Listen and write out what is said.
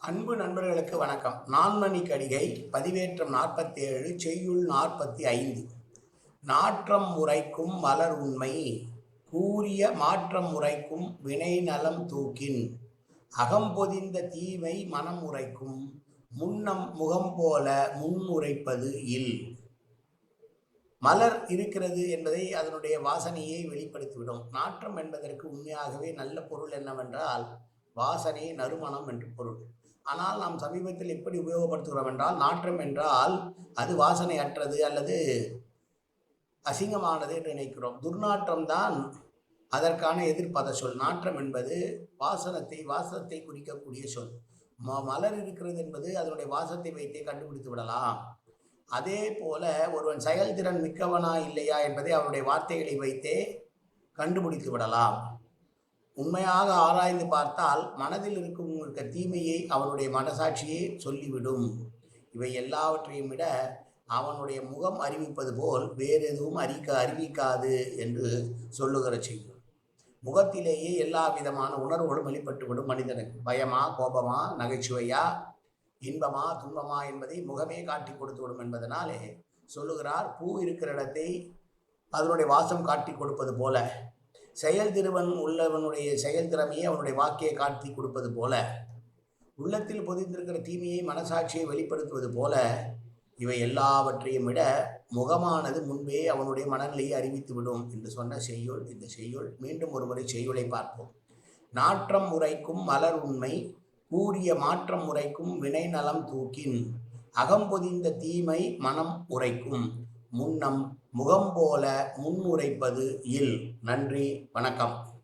அன்பு நண்பர்களுக்கு வணக்கம். நான்மணி கடிகை பதிவேற்றம் நாற்பத்தி ஏழு செய்யுள் நாற்பத்தி ஐந்து நாற்றம் உரைக்கும் மலர் உண்மை கூறிய மாற்றம் உரைக்கும் வினை நலம் தூக்கின். அகம்பொதிந்த தீமை மனம் உரைக்கும் முன்னம் முகம் போல முன் உரைப்பது இல். மலர் இருக்கிறது என்பதை அதனுடைய வாசனையை வெளிப்படுத்திவிடும். நாற்றம் என்பதற்கு உண்மையாகவே நல்ல பொருள் என்னவென்றால் வாசனை நறுமணம் என்று பொருள். ஆனால் நாம் சமீபத்தில் எப்படி உபயோகப்படுத்துகிறோம் என்றால் நாற்றம் என்றால் அது வாசனை அற்றது அல்லது அசிங்கமானது என்று நினைக்கிறோம். துர்நாற்றம் தான் அதற்கான எதிர்ப்பத சொல். நாற்றம் என்பது வாசனத்தை வாசத்தை குறிக்கக்கூடிய சொல். ம மலர் இருக்கிறது என்பது அதனுடைய வாசத்தை வைத்தே கண்டுபிடித்து விடலாம். அதே போல ஒருவன் செயல்திறன் மிக்கவனா இல்லையா என்பதை அவனுடைய வார்த்தைகளை வைத்தே கண்டுபிடித்து விடலாம். உண்மையாக ஆராய்ந்து பார்த்தால் மனதில் இருக்கும் இருக்க தீமையை அவனுடைய மனசாட்சியே சொல்லிவிடும். இவை எல்லாவற்றையும் விட அவனுடைய முகம் அறிவிப்பது போல் வேறு எதுவும் அறிக்க அறிவிக்காது என்று சொல்லுகிற செய்யும் முகத்திலேயே எல்லா விதமான உணர்வுகளும் வெளிப்பட்டுவிடும் மனிதனுக்கு. பயமா கோபமா நகைச்சுவையா இன்பமா துன்பமா என்பதை முகமே காட்டி கொடுத்து விடும் என்பதனாலே சொல்லுகிறார் பூ இருக்கிற இடத்தை அதனுடைய வாசம் காட்டி கொடுப்பது போல. செயல்திருவன் உள்ளவனுடைய செயல்திறமையை அவனுடைய வாக்கியை காட்டி கொடுப்பது போல உள்ளத்தில் பொதிந்திருக்கிற தீமையை மனசாட்சியை வெளிப்படுத்துவது போல இவை எல்லாவற்றையும் விட முகமானது முன்பே அவனுடைய மனநிலையை அறிவித்துவிடும் என்று சொன்ன செய்யுள். இந்த செய்யுள் மீண்டும் ஒருமுறை செய்யுளை பார்ப்போம். நாற்றம் உரைக்கும் மலர் உண்மை கூறிய மாற்றம் உரைக்கும் வினை நலம் தூக்கின் அகம்பொதிந்த தீமை மனம் உரைக்கும். முன்னம் முகம் போல முன் இல். நன்றி வணக்கம்.